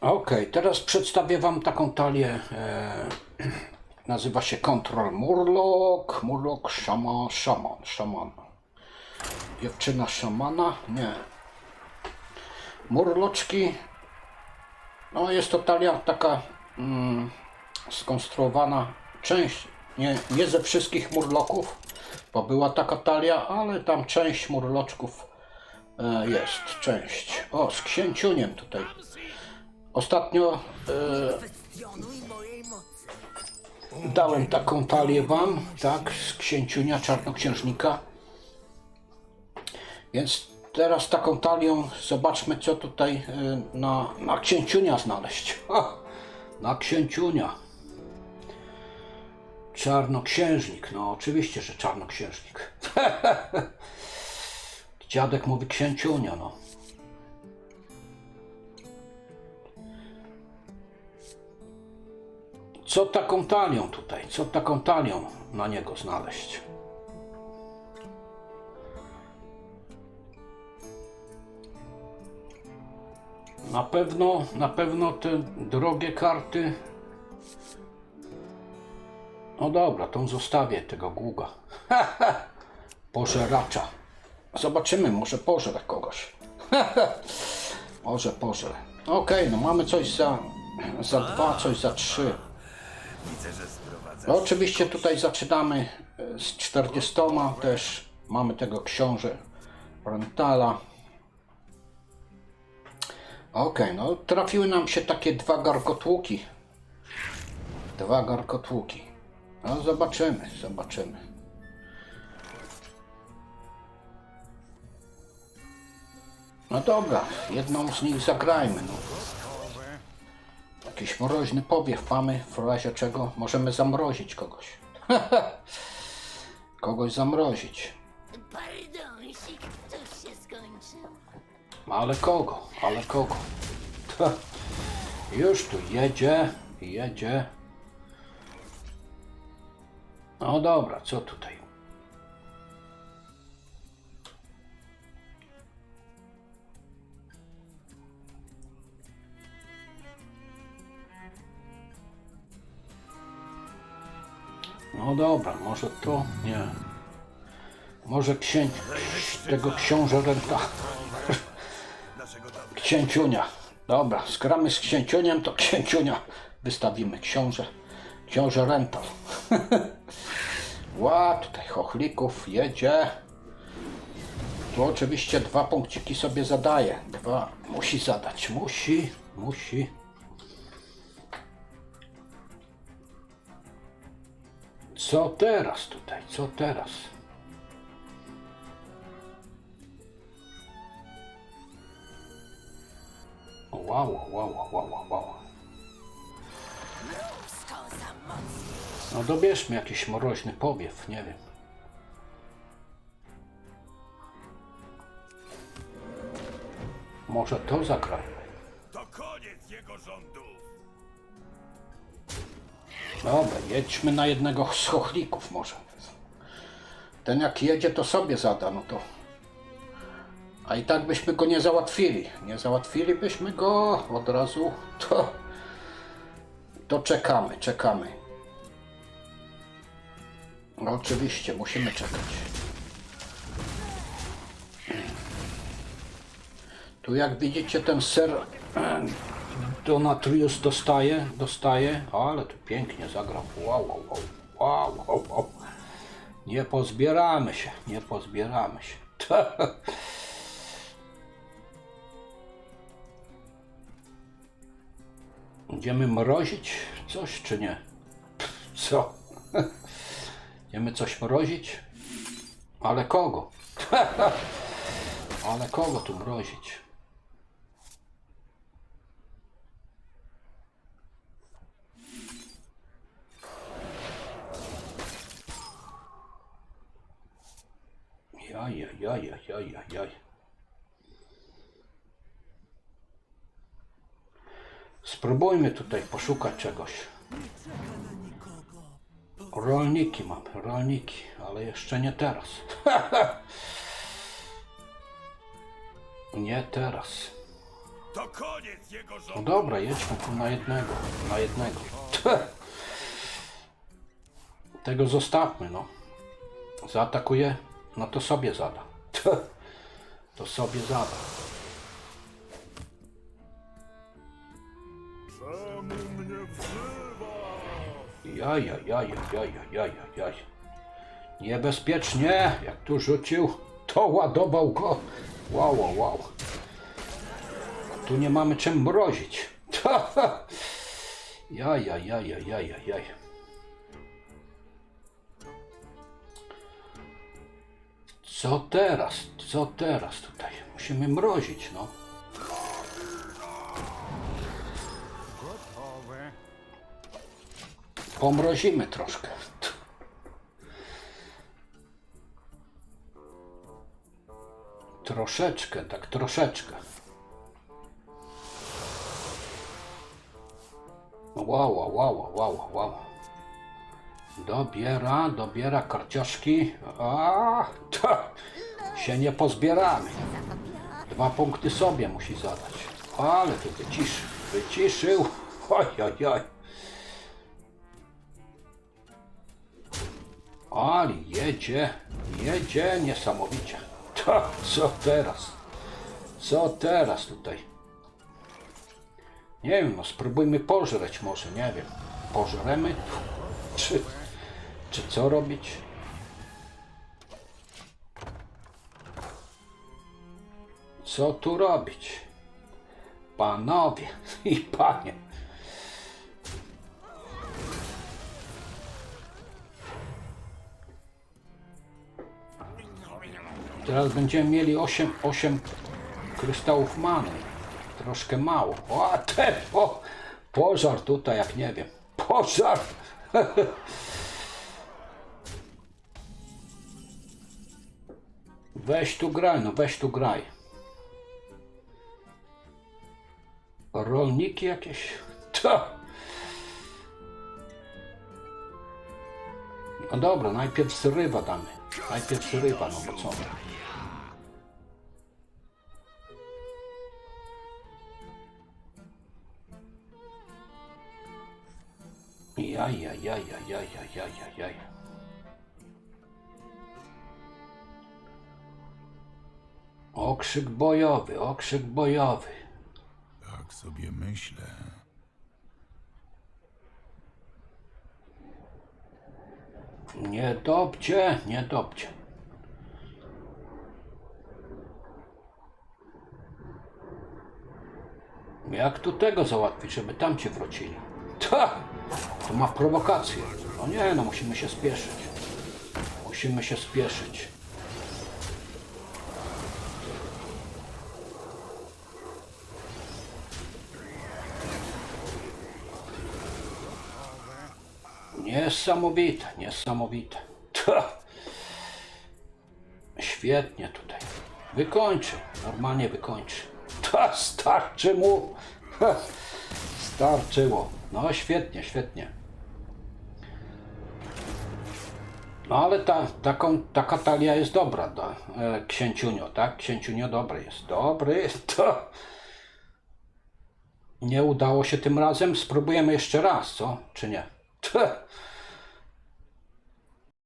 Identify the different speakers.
Speaker 1: Okej, teraz przedstawię Wam taką talię. E, nazywa się Control Murloc. Murloc Shaman, Shaman, Shaman. Dziewczyna szamana? Nie. Murloczki. No jest to talia taka mm, skonstruowana. Część, nie, nie ze wszystkich murloków, bo była taka talia, ale tam część murloczków e, jest. Część. O, z księciuniem tutaj. Ostatnio e, dałem taką talię wam, tak, z księciunia czarnoksiężnika. Więc teraz taką talią zobaczmy, co tutaj e, na, na księciunia znaleźć. Ha, na księciunia. Czarnoksiężnik, no oczywiście, że czarnoksiężnik. Dziadek mówi księciunia, no. Co taką talią tutaj? Co taką talią na niego znaleźć? Na pewno, na pewno te drogie karty. No dobra, tą zostawię tego długa. Pożeracza. Zobaczymy, może pożre kogoś. może pożre. Okej, no mamy coś za, za dwa, coś za trzy.
Speaker 2: Widzę, że.
Speaker 1: No oczywiście tutaj zaczynamy e, z 40 też. Mamy tego książę Rentala. Okej, no trafiły nam się takie dwa garkotłuki. Dwa garkotłuki. No zobaczymy, zobaczymy. No dobra, jedną z nich zagrajmy. No. Jakiś mroźny powiew mamy, w razie czego możemy zamrozić kogoś. kogoś zamrozić.
Speaker 3: Pardonsik, coś się skończył.
Speaker 1: Ale kogo? Ale kogo? Już tu jedzie, jedzie. No dobra, co tutaj? No dobra, może to? Nie. Może księć... tego książę renta... Księciunia. Dobra, skramy z księciuniem, to księciunia wystawimy. Książę, książę rental. Ła, tutaj chochlików jedzie. Tu oczywiście dwa punkciki sobie zadaje. Dwa musi zadać. Musi, musi. Co teraz tutaj? Co teraz? Wow, wow, wow, wow. No dobierzmy jakiś mroźny powiew, nie wiem. Może to zagrajmy. Dobra, jedźmy na jednego z chochlików może. Ten jak jedzie, to sobie zada, no to... A i tak byśmy go nie załatwili. Nie załatwilibyśmy go od razu, to... To czekamy, czekamy. No oczywiście, musimy czekać. Tu jak widzicie ten ser e, Donatrius dostaje, dostaje, ale tu pięknie zagrał. Wow, wow, wow, wow, wow. Nie pozbieramy się, nie pozbieramy się. Idziemy mrozić coś, czy nie? Co? Idziemy coś mrozić? Ale kogo? Ale kogo tu mrozić? Jaj, jaj, jaj, jaj, jaj. Spróbujmy tutaj poszukać czegoś. Rolniki mam, rolniki, ale jeszcze nie teraz. nie teraz.
Speaker 2: To koniec jego
Speaker 1: No dobra, jedźmy tu na jednego, na jednego. Tego zostawmy, no. Zaatakuje, no to sobie zada. To sobie zada.
Speaker 2: Czemu mnie wzywasz?
Speaker 1: Jaj, jaj, jaj, jaj, jaj, jaj, jaj. Niebezpiecznie, jak tu rzucił, to ładował go. Wow, wow, wow. Tu nie mamy czym mrozić. Jaj, jaj, jaj, jaj, Co teraz? Co teraz tutaj? Musimy mrozić, no. Pomrozimy troszkę. Troszeczkę, tak troszeczkę. Wow, wow, wow, wow, wow. Dobiera, dobiera karcioszki. A, to się nie pozbieramy. Dwa punkty sobie musi zadać. Ale tu wyciszył, wyciszył. Oj, oj, oj. Ali jedzie, jedzie niesamowicie. To, co teraz? Co teraz tutaj? Nie wiem, no spróbujmy pożreć może, nie wiem. Pożremy? Czy, czy co robić? Co tu robić? Panowie i panie. Teraz będziemy mieli 8, 8 kryształów many. Troszkę mało. O, te, o, pożar tutaj, jak nie wiem. Pożar! Weź tu graj, no weź tu graj. Rolniki jakieś? To. No dobra, najpierw zrywa damy. Najpierw zrywa, no bo co? Jaj, jaj, jaj, jaj, jaj, jaj, jaj, jaj, Okrzyk bojowy, okrzyk bojowy.
Speaker 2: Tak sobie myślę.
Speaker 1: Nie dobcie, nie dobcie. Jak tu tego załatwić, żeby tam cię wrócili? Ta! To ma prowokację. No nie, no musimy się spieszyć. Musimy się spieszyć. Niesamowite, niesamowite. Ta. Świetnie tutaj. Wykończy, normalnie wykończy. Ta, starczy mu. Starczyło. No świetnie, świetnie. No ale ta, taką, taka talia jest dobra, da, e, księciunio, tak? Księciunio dobry jest. Dobry, to... Nie udało się tym razem. Spróbujemy jeszcze raz, co? Czy nie? 这